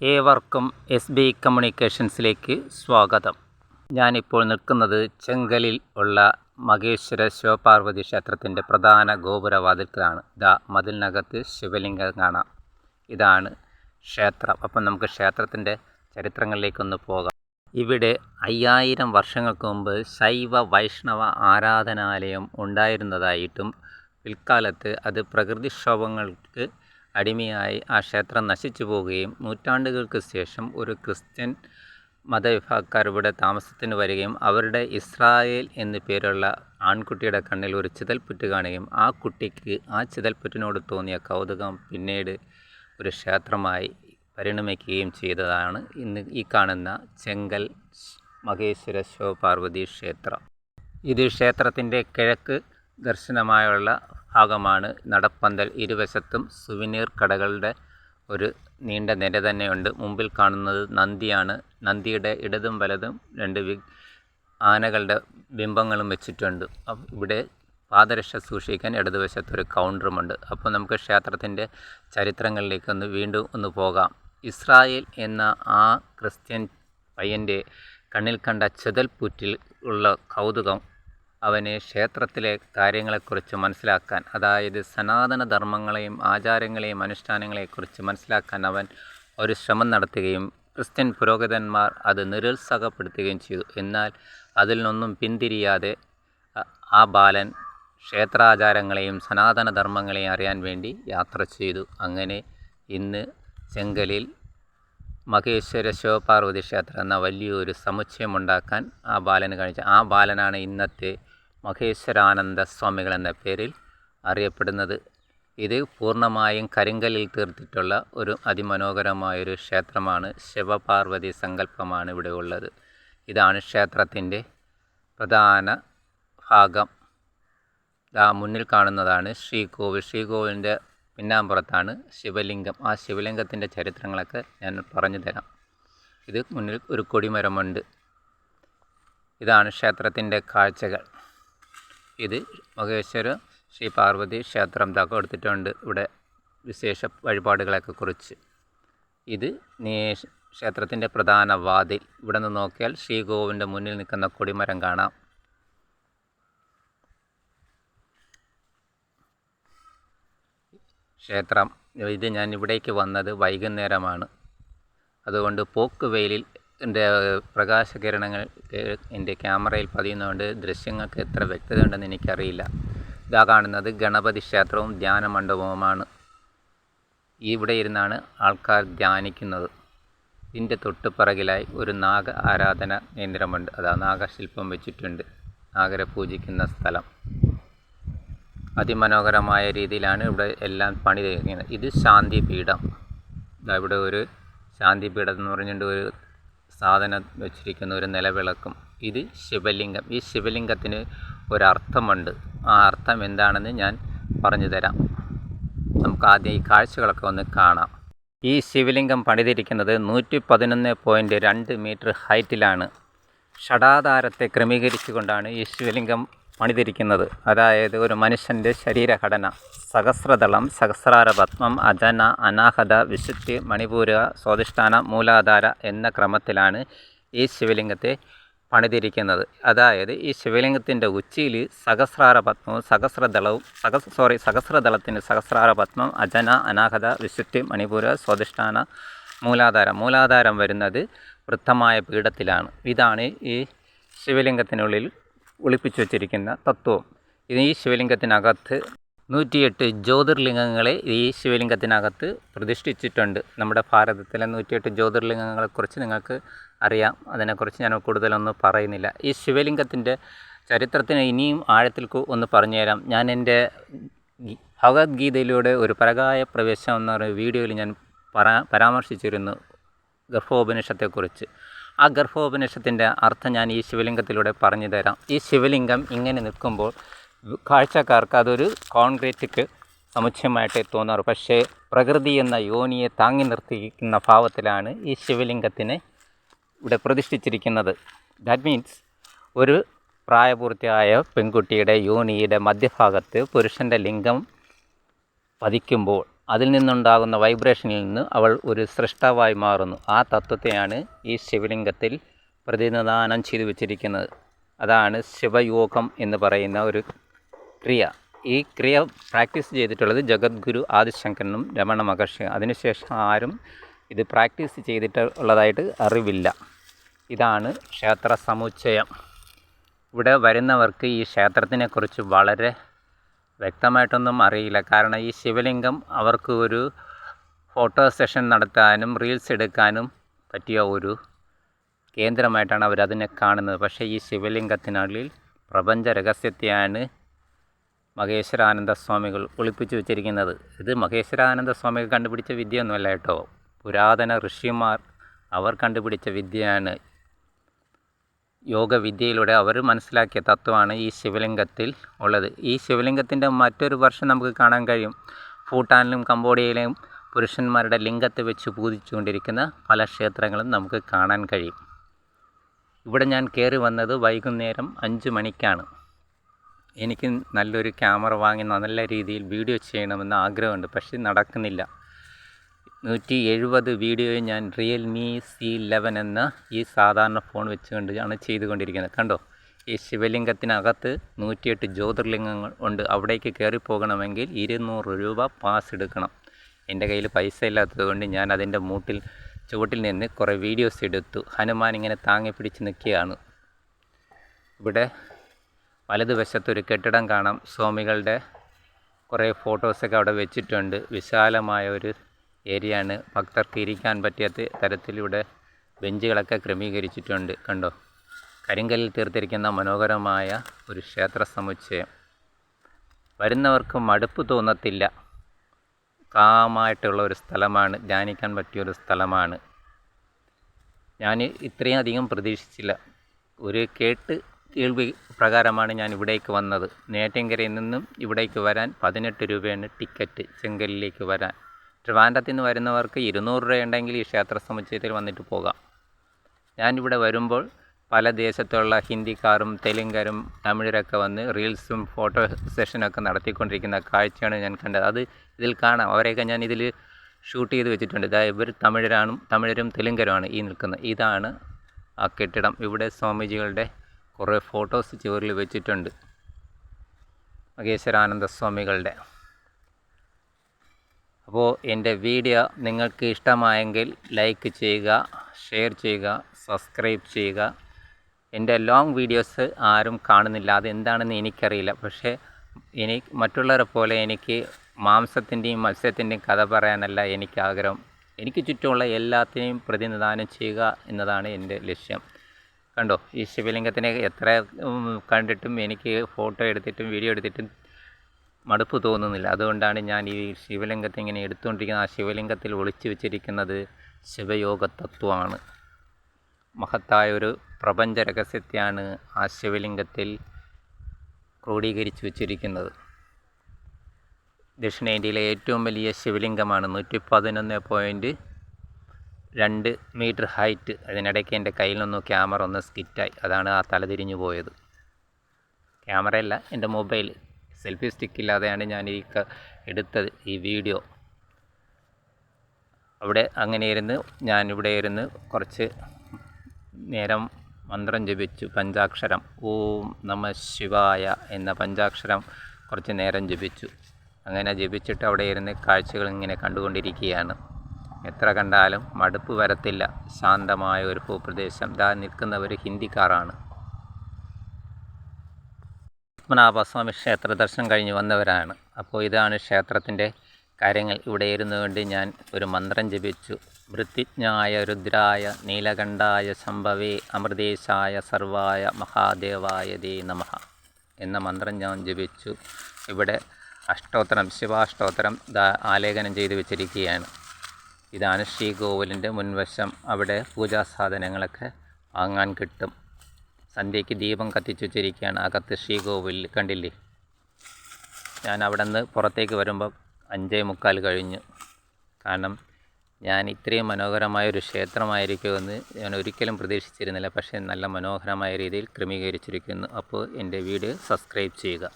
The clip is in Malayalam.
ഏവർക്കും എസ് ബി കമ്മ്യൂണിക്കേഷൻസിലേക്ക് സ്വാഗതം. ഞാനിപ്പോൾ നിൽക്കുന്നത് ചെങ്കലിൽ ഉള്ള മഹേശ്വര ശിവപാർവതി ക്ഷേത്രത്തിന്റെ പ്രധാന ഗോപുരവാതിൽക്കലാണ്. ഇതാ മതിലിനകത്ത് ശിവലിംഗം കാണാം. ഇതാണ് ക്ഷേത്രം. അപ്പം നമുക്ക് ക്ഷേത്രത്തിന്റെ ചരിത്രങ്ങളിലേക്കൊന്ന് പോകാം. ഇവിടെ അയ്യായിരം വർഷങ്ങൾക്ക് മുമ്പ് ശൈവ വൈഷ്ണവ ആരാധനാലയം ഉണ്ടായിരുന്നതായിട്ടും പിൽക്കാലത്ത് അത് പ്രകൃതിക്ഷോഭങ്ങൾക്ക് അടിമയായി ആ ക്ഷേത്രം നശിച്ചു പോവുകയും നൂറ്റാണ്ടുകൾക്ക് ശേഷം ഒരു ക്രിസ്ത്യൻ മതവിഭാഗക്കാർ ഇവിടെ താമസത്തിന് വരികയും അവരുടെ ഇസ്രായേൽ എന്നു പേരുള്ള ആൺകുട്ടിയുടെ കണ്ണിൽ ഒരു ചിതൽപ്പുറ്റ് കാണുകയും ആ കുട്ടിക്ക് ആ ചിതൽപ്പുറ്റിനോട് തോന്നിയ കൗതുകം പിന്നീട് ഒരു ക്ഷേത്രമായി പരിണമിക്കുകയും ചെയ്തതാണ് ഇന്ന് ഈ കാണുന്ന ചെങ്കൽ മഹേശ്വര ശിവപാർവതി ക്ഷേത്രം. ഇത് ക്ഷേത്രത്തിന്റെ കിഴക്ക് ദർശനമായുള്ള ഭാഗമാണ് നടപ്പന്തൽ. ഇരുവശത്തും സുവനീർ കടകളുടെ ഒരു നീണ്ട നിര തന്നെയുണ്ട്. മുമ്പിൽ കാണുന്നത് നന്ദിയാണ്. നന്ദിയുടെ ഇടതും വലതും രണ്ട് ആനകളുടെ ബിംബങ്ങളും വെച്ചിട്ടുണ്ട്. ഇവിടെ പാദരക്ഷ സൂക്ഷിക്കാൻ ഇടതുവശത്തൊരു കൗണ്ടറുമുണ്ട്. അപ്പോൾ നമുക്ക് ക്ഷേത്രത്തിന്റെ ചരിത്രങ്ങളിലേക്കൊന്ന് വീണ്ടും ഒന്ന് പോകാം. ഇസ്രായേൽ എന്ന ആ ക്രിസ്ത്യൻ പയ്യന്റെ കണ്ണിൽ കണ്ട ചെതൽപ്പുറ്റിൽ ഉള്ള കൗതുകം അവന് ക്ഷേത്രത്തിലെ കാര്യങ്ങളെക്കുറിച്ച് മനസ്സിലാക്കാൻ അതായത് സനാതന ധർമ്മങ്ങളെയും ആചാരങ്ങളെയും അനുഷ്ഠാനങ്ങളെക്കുറിച്ച് മനസ്സിലാക്കാൻ അവൻ ഒരു ശ്രമം നടത്തുകയും ക്രിസ്ത്യൻ പുരോഹിതന്മാർ അത് നിരുത്സാഹപ്പെടുത്തുകയും ചെയ്തു. എന്നാൽ അതിൽ നിന്നും പിന്തിരിയാതെ ആ ബാലൻ ക്ഷേത്രാചാരങ്ങളെയും സനാതന ധർമ്മങ്ങളെയും അറിയാൻ വേണ്ടി യാത്ര ചെയ്തു. അങ്ങനെ ഇന്ന് ചെങ്കലിൽ മഹേശ്വര ശിവപാർവതി ക്ഷേത്രം എന്ന വലിയൊരു സമുച്ചയമുണ്ടാക്കാൻ ആ ബാലന് കഴിച്ച ആ ബാലനാണ് ഇന്നത്തെ മഹേശ്വരാനന്ദ സ്വാമികൾ എന്ന പേരിൽ അറിയപ്പെടുന്നത്. ഇത് പൂർണമായും കരിങ്കല്ലിൽ തീർത്തിട്ടുള്ള ഒരു അതിമനോഹരമായൊരു ക്ഷേത്രമാണ്. ശിവപാർവതി സങ്കല്പമാണ് ഇവിടെ ഉള്ളത്. ഇതാണ് ക്ഷേത്രത്തിന്റെ പ്രധാന ഭാഗം. ആ മുന്നിൽ കാണുന്നതാണ് ശ്രീകോവിൽ. ശ്രീകോവിലിന്റെ പിന്നാമ്പുറത്താണ് ശിവലിംഗം. ആ ശിവലിംഗത്തിന്റെ ചരിത്രങ്ങളൊക്കെ ഞാൻ പറഞ്ഞു തരാം. ഇത് മുന്നിൽ ഒരു കൊടിമരമുണ്ട്. ഇതാണ് ക്ഷേത്രത്തിന്റെ കാഴ്ചകൾ. ഇത് മഹേശ്വര ശ്രീ പാർവതി ക്ഷേത്രം ഇതൊക്കെ എടുത്തിട്ടുണ്ട് ഇവിടെ വിശേഷ വഴിപാടുകളെയൊക്കെ കുറിച്ച്. ഇത് നീ ക്ഷേത്രത്തിന്റെ പ്രധാന വാതിൽ. ഇവിടെ നിന്ന് നോക്കിയാൽ ശ്രീകോവിന്റെ മുന്നിൽ നിൽക്കുന്ന കൊടിമരം കാണാം. ക്ഷേത്രം. ഇത് ഞാൻ ഇവിടേക്ക് വന്നത് വൈകുന്നേരമാണ്. അതുകൊണ്ട് പോക്ക് വെയിലിൽ എന്റെ പ്രകാശകിരണങ്ങൾ എന്റെ ക്യാമറയിൽ പതിയുന്നതുകൊണ്ട് ദൃശ്യങ്ങൾക്ക് എത്ര വ്യക്തത ഉണ്ടെന്ന് എനിക്കറിയില്ല. ഇതാ കാണുന്നത് ഗണപതി ക്ഷേത്രവും ധ്യാന മണ്ഡപവുമാണ്. ഇവിടെ ഇരുന്നാണ് ആൾക്കാർ ധ്യാനിക്കുന്നത്. ഇതിന്റെ തൊട്ടുപിറകിലായി ഒരു നാഗ ആരാധന കേന്ദ്രമുണ്ട്. അതാ നാഗശില്പം വെച്ചിട്ടുണ്ട്. നാഗരെ പൂജിക്കുന്ന സ്ഥലം. അതിമനോഹരമായ രീതിയിലാണ് ഇവിടെ എല്ലാം പണി ചെയ്യുന്നത് ഇത് ശാന്തിപീഠം. ഇവിടെ ഒരു ശാന്തിപീഠം എന്ന് പറഞ്ഞുകൊണ്ട് ഒരു സാധനം വെച്ചിരിക്കുന്ന ഒരു നിലവിളക്കും. ഇത് ശിവലിംഗം. ഈ ശിവലിംഗത്തിന് ഒരർത്ഥമുണ്ട്. ആ അർത്ഥം എന്താണെന്ന് ഞാൻ പറഞ്ഞു തരാം നമുക്ക് ആദ്യം ഈ കാഴ്ചകളൊക്കെ ഒന്ന് കാണാം. ഈ ശിവലിംഗം പണിതിരിക്കുന്നത് നൂറ്റി പതിനൊന്ന് പോയിന്റ് രണ്ട് മീറ്റർ ഹൈറ്റിലാണ്. ഷടാധാരത്തെ ക്രമീകരിച്ചുകൊണ്ടാണ് ഈ ശിവലിംഗം പണിതിരിക്കുന്നത്. അതായത് ഒരു മനുഷ്യന്റെ ശരീരഘടന. സഹസ്രദളം സഹസ്രാരപത്മം അജന അനാഹത വിശുദ്ധി മണിപൂര സ്വാധിഷ്ഠാന മൂലാധാര എന്ന ക്രമത്തിലാണ് ഈ ശിവലിംഗത്തെ പണിതിരിക്കുന്നത്. അതായത് ഈ ശിവലിംഗത്തിന്റെ ഉച്ചിയിൽ സഹസ്രാരപത്മവും സഹസ്രദളവും സഹ സോറി സഹസ്രദളത്തിന് സഹസ്രാരപത്മം അജന അനാഹത വിശുദ്ധി മണിപൂര സ്വാധിഷ്ഠാന മൂലാധാരം. മൂലാധാരം വരുന്നത് വൃത്തമായ പീഠത്തിലാണ്. ഇതാണ് ഈ ശിവലിംഗത്തിനുള്ളിൽ ഒളിപ്പിച്ചു വച്ചിരിക്കുന്ന തത്വം ഇത് ഈ ശിവലിംഗത്തിനകത്ത് നൂറ്റിയെട്ട് ജ്യോതിർലിംഗങ്ങളെ ഈ ശിവലിംഗത്തിനകത്ത് പ്രതിഷ്ഠിച്ചിട്ടുണ്ട്. നമ്മുടെ ഭാരതത്തിലെ നൂറ്റിയെട്ട് ജ്യോതിർലിംഗങ്ങളെക്കുറിച്ച് നിങ്ങൾക്ക് അറിയാം. അതിനെക്കുറിച്ച് ഞാൻ കൂടുതലൊന്നും പറയുന്നില്ല. ഈ ശിവലിംഗത്തിന്റെ ചരിത്രത്തിന് ഇനിയും ആഴത്തിൽ ഒന്ന് പറഞ്ഞു പറഞ്ഞുതരാം ഞാൻ എന്റെ ഭഗവത്ഗീതയിലൂടെ ഒരു പരകായ പ്രവേശം എന്ന പറയുന്ന വീഡിയോയിൽ ഞാൻ പരാ പരാമർശിച്ചിരുന്നു ഗർഭോപനിഷത്തെക്കുറിച്ച്. ആ ഗർഭോപനിഷത്തിന്റെ അർത്ഥം ഞാൻ ഈ ശിവലിംഗത്തിലൂടെ പറഞ്ഞു തരാം. ഈ ശിവലിംഗം ഇങ്ങനെ നിൽക്കുമ്പോൾ കാഴ്ചക്കാർക്ക് അതൊരു കോൺക്രീറ്റിക്ക് സമുച്ചയമായിട്ടേ തോന്നാറ് പക്ഷേ പ്രകൃതി എന്ന യോനിയെ താങ്ങി നിർത്തിയിരിക്കുന്ന ഭാവത്തിലാണ് ഈ ശിവലിംഗത്തിനെ ഇവിടെ പ്രതിഷ്ഠിച്ചിരിക്കുന്നത്. ദാറ്റ് മീൻസ് ഒരു പ്രായപൂർത്തിയായ പെൺകുട്ടിയുടെ യോനിയുടെ മധ്യഭാഗത്ത് പുരുഷന്റെ ലിംഗം പതിക്കുമ്പോൾ അതിൽ നിന്നുണ്ടാകുന്ന വൈബ്രേഷനിൽ നിന്ന് അവൾ ഒരു സൃഷ്ടാവായി മാറുന്നു. ആ തത്വത്തെയാണ് ഈ ശിവലിംഗത്തിൽ പ്രതിനിധാനം ചെയ്തു വച്ചിരിക്കുന്നത്. അതാണ് ശിവയോഗം എന്ന് പറയുന്ന ഒരു ക്രിയ. ഈ ക്രിയ പ്രാക്ടീസ് ചെയ്തിട്ടുള്ളത് ജഗദ്ഗുരു ആദിശങ്കരനും രമണ മഹർഷി. അതിനുശേഷം ആരും ഇത് പ്രാക്ടീസ് ചെയ്തിട്ടുള്ളതായിട്ട് അറിവില്ല. ഇതാണ് ക്ഷേത്ര സമുച്ചയം. ഇവിടെ വരുന്നവർക്ക് ഈ ക്ഷേത്രത്തിനെക്കുറിച്ച് വളരെ വ്യക്തമായിട്ടൊന്നും അറിയില്ല. കാരണം ഈ ശിവലിംഗം അവർക്ക് ഒരു ഫോട്ടോ സെഷൻ നടത്താനും റീൽസ് എടുക്കാനും പറ്റിയ ഒരു കേന്ദ്രമായിട്ടാണ് അവരതിനെ കാണുന്നത്. പക്ഷേ ഈ ശിവലിംഗത്തിനുള്ളിൽ പ്രപഞ്ച രഹസ്യത്തെയാണ് മഹേശ്വരാനന്ദ സ്വാമികൾ ഒളിപ്പിച്ചു വെച്ചിരിക്കുന്നത്. ഇത് മഹേശ്വരാനന്ദ സ്വാമികൾ കണ്ടുപിടിച്ച വിദ്യയൊന്നുമല്ല കേട്ടോ. പുരാതന ഋഷിമാർ അവർ കണ്ടുപിടിച്ച വിദ്യയാണ് യോഗവിദ്യയിലൂടെ അവർ മനസ്സിലാക്കിയ തത്വമാണ് ഈ ശിവലിംഗത്തിൽ ഉള്ളത്. ഈ ശിവലിംഗത്തിന്റെ മറ്റൊരു വർഷം നമുക്ക് കാണാൻ കഴിയും. ഭൂട്ടാനിലും കംബോഡിയയിലും പുരുഷന്മാരുടെ ലിംഗത്തെ വെച്ച് പൂജിച്ചുകൊണ്ടിരിക്കുന്ന പല ക്ഷേത്രങ്ങളും നമുക്ക് കാണാൻ കഴിയും. ഇവിടെ ഞാൻ കയറി വന്നത് വൈകുന്നേരം അഞ്ച് മണിക്കാണ്. എനിക്ക് നല്ലൊരു ക്യാമറ വാങ്ങി നല്ല രീതിയിൽ വീഡിയോ ചെയ്യണമെന്ന് ആഗ്രഹമുണ്ട് പക്ഷേ നടക്കുന്നില്ല. നൂറ്റി എഴുപത് വീഡിയോ ഞാൻ റിയൽമി സി ലെവൻ എന്ന ഈ സാധാരണ ഫോൺ വെച്ചുകൊണ്ട് ആണ് ചെയ്തുകൊണ്ടിരിക്കുന്നത്. കണ്ടോ? ഈ ശിവലിംഗത്തിനകത്ത് നൂറ്റിയെട്ട് ജ്യോതിർലിംഗങ്ങൾ ഉണ്ട്. അവിടേക്ക് കയറി പോകണമെങ്കിൽ ഇരുന്നൂറ് രൂപ പാസ് എടുക്കണം. എന്റെ കയ്യിൽ പൈസ ഇല്ലാത്തതുകൊണ്ട് ഞാൻ അതിന്റെ മൂട്ടിൽ ചുവട്ടിൽ നിന്ന് കുറേ വീഡിയോസ് എടുത്തു. ഹനുമാൻ ഇങ്ങനെ താങ്ങി പിടിച്ച് നിൽക്കുകയാണ്. ഇവിടെ വലതുവശത്തൊരു കെട്ടിടം കാണാം. സ്വാമികളുടെ കുറേ ഫോട്ടോസൊക്കെ അവിടെ വെച്ചിട്ടുണ്ട്. വിശാലമായ ഒരു ഏരിയയാണ്. ഭക്തർക്ക് ഇരിക്കാൻ പറ്റിയ തരത്തിലൂടെ ബെഞ്ചുകളൊക്കെ ക്രമീകരിച്ചിട്ടുണ്ട്. കണ്ടോ? കരിങ്കല്ലിൽ തീർത്തിരിക്കുന്ന മനോഹരമായ ഒരു ക്ഷേത്ര സമുച്ചയം. വരുന്നവർക്ക് മടുപ്പ് തോന്നത്തില്ല. കാമായിട്ടുള്ള ഒരു സ്ഥലമാണ്. ധ്യാനിക്കാൻ പറ്റിയൊരു സ്ഥലമാണ്. ഞാൻ ഇത്രയും അധികം പ്രതീക്ഷിച്ചില്ല. ഒരു കേട്ട് കേൾവി പ്രകാരമാണ് ഞാൻ ഇവിടേക്ക് വന്നത്. നേറ്റങ്കരയിൽ നിന്നും ഇവിടേക്ക് വരാൻ പതിനെട്ട് രൂപയാണ് ടിക്കറ്റ് ചെങ്കലിലേക്ക് വരാൻ. ട്രിവാൻഡത്തിൽ നിന്ന് വരുന്നവർക്ക് ഇരുന്നൂറ് രൂപ ഉണ്ടെങ്കിൽ ഈ ക്ഷേത്ര സമുച്ചയത്തിൽ വന്നിട്ട് പോകാം. ഞാനിവിടെ വരുമ്പോൾ പല ദേശത്തുള്ള ഹിന്ദിക്കാരും തെലുങ്കരും തമിഴരൊക്കെ വന്ന് റീൽസും ഫോട്ടോ സെഷനൊക്കെ നടത്തിക്കൊണ്ടിരിക്കുന്ന കാഴ്ചയാണ് ഞാൻ കണ്ടത്. അത് ഇതിൽ കാണാം. അവരെയൊക്കെ ഞാൻ ഇതിൽ ഷൂട്ട് ചെയ്ത് വെച്ചിട്ടുണ്ട്. ഇതാ ഇവർ തമിഴരാണ് തമിഴരും തെലുങ്കരുമാണ് ഈ നിൽക്കുന്നത്. ഇതാണ് ആ കെട്ടിടം. ഇവിടെ സ്വാമിജികളുടെ കുറേ ഫോട്ടോസ് ചുവരിൽ വെച്ചിട്ടുണ്ട്. മഹേശ്വരാനന്ദ സ്വാമികളുടെ അപ്പോൾ എന്റെ വീഡിയോ നിങ്ങൾക്ക് ഇഷ്ടമായെങ്കിൽ ലൈക്ക് ചെയ്യുക ഷെയർ ചെയ്യുക സബ്സ്ക്രൈബ് ചെയ്യുക. എന്റെ ലോങ് വീഡിയോസ് ആരും കാണുന്നില്ല. അതെന്താണെന്ന് എനിക്കറിയില്ല. പക്ഷേ ഇനി മറ്റുള്ളവരെ പോലെ എനിക്ക് മാംസത്തിന്റെയും മത്സ്യത്തിന്റെയും കഥ പറയാനല്ല എനിക്ക് ആഗ്രഹം എനിക്ക് ചുറ്റുമുള്ള എല്ലാത്തിനെയും പ്രതിനിധാനം ചെയ്യുക എന്നതാണ് എന്റെ ലക്ഷ്യം. കണ്ടോ? ഈ ശിവലിംഗത്തിനെ എത്ര കണ്ടിട്ടും എനിക്ക് ഫോട്ടോ എടുത്തിട്ടും വീഡിയോ എടുത്തിട്ടും മടുപ്പ് തോന്നുന്നില്ല. അതുകൊണ്ടാണ് ഞാൻ ഈ ശിവലിംഗത്തെ ഇങ്ങനെ എടുത്തുകൊണ്ടിരിക്കുന്നത്. ആ ശിവലിംഗത്തിൽ ഒളിച്ചു വെച്ചിരിക്കുന്നത് ശിവയോഗ തത്വമാണ് മഹത്തായ ഒരു പ്രപഞ്ച രഹസ്യത്തെയാണ് ആ ശിവലിംഗത്തിൽ ക്രോഡീകരിച്ചു വച്ചിരിക്കുന്നത്. ദക്ഷിണേന്ത്യയിലെ ഏറ്റവും വലിയ ശിവലിംഗമാണ് നൂറ്റി പതിനൊന്ന് പോയിന്റ് രണ്ട് മീറ്റർ ഹൈറ്റ്. അതിനിടയ്ക്ക് എന്റെ കയ്യിൽ നിന്നും ക്യാമറ ഒന്ന് സ്കിറ്റായി. അതാണ് ആ തലതിരിഞ്ഞു പോയത്. ക്യാമറയല്ല എന്റെ മൊബൈൽ. സെൽഫി സ്റ്റിക്ക് ഇല്ലാതെയാണ് ഞാൻ ഈ എടുത്തത് ഈ വീഡിയോ. അവിടെ അങ്ങനെ ഇരുന്ന് ഞാനിവിടെ ഇരുന്ന് കുറച്ച് നേരം മന്ത്രം ജപിച്ചു. പഞ്ചാക്ഷരം ഓം നമ ശിവായ എന്ന പഞ്ചാക്ഷരം കുറച്ച് നേരം ജപിച്ചു. അങ്ങനെ ജപിച്ചിട്ട് അവിടെ ഇരുന്ന് കാഴ്ചകൾ ഇങ്ങനെ കണ്ടുകൊണ്ടിരിക്കുകയാണ്. എത്ര കണ്ടാലും മടുപ്പ് വരത്തില്ല. ശാന്തമായ ഒരു ഭൂപ്രദേശം. ഇതാ നിൽക്കുന്നവർ ഹിന്ദിക്കാരാണ്. പത്മനാഭസ്വാമി ക്ഷേത്ര ദർശനം കഴിഞ്ഞ് വന്നവരാണ്. അപ്പോൾ ഇതാണ് ക്ഷേത്രത്തിന്റെ കാര്യങ്ങൾ. ഇവിടെ ഇരുന്നുകൊണ്ട് ഞാൻ ഒരു മന്ത്രം ജപിച്ചു. വൃത്തിജ്ഞായ രുദ്രായ നീലകണ്ഠായ ശംഭവേ അമൃതേശായ സർവായ മഹാദേവായ ദേ നമ എന്ന മന്ത്രം ഞാൻ ജപിച്ചു. ഇവിടെ അഷ്ടോത്തരം ശിവാഷ്ടോത്തരം ആലേഖനം ചെയ്തു വെച്ചിരിക്കുകയാണ്. ഇതാണ് ശ്രീകോവിലിന്റെ മുൻവശം. അവിടെ പൂജാ സാധനങ്ങളൊക്കെ വാങ്ങാൻ കിട്ടും. സന്ധ്യയ്ക്ക് ദീപം കത്തിച്ചു വെച്ചിരിക്കുകയാണ് അകത്ത് ശ്രീകോവിൽ. കണ്ടില്ലേ? ഞാൻ അവിടെ നിന്ന് പുറത്തേക്ക് വരുമ്പോൾ അഞ്ചേ മുക്കാൽ കഴിഞ്ഞു. കാരണം ഞാൻ ഇത്രയും മനോഹരമായ ഒരു ക്ഷേത്രമായിരിക്കുമെന്ന് ഞാൻ ഒരിക്കലും പ്രതീക്ഷിച്ചിരുന്നില്ല. പക്ഷേ നല്ല മനോഹരമായ രീതിയിൽ ക്രമീകരിച്ചിരിക്കുന്നു. അപ്പോൾ എന്റെ വീഡിയോ സബ്സ്ക്രൈബ് ചെയ്യുക.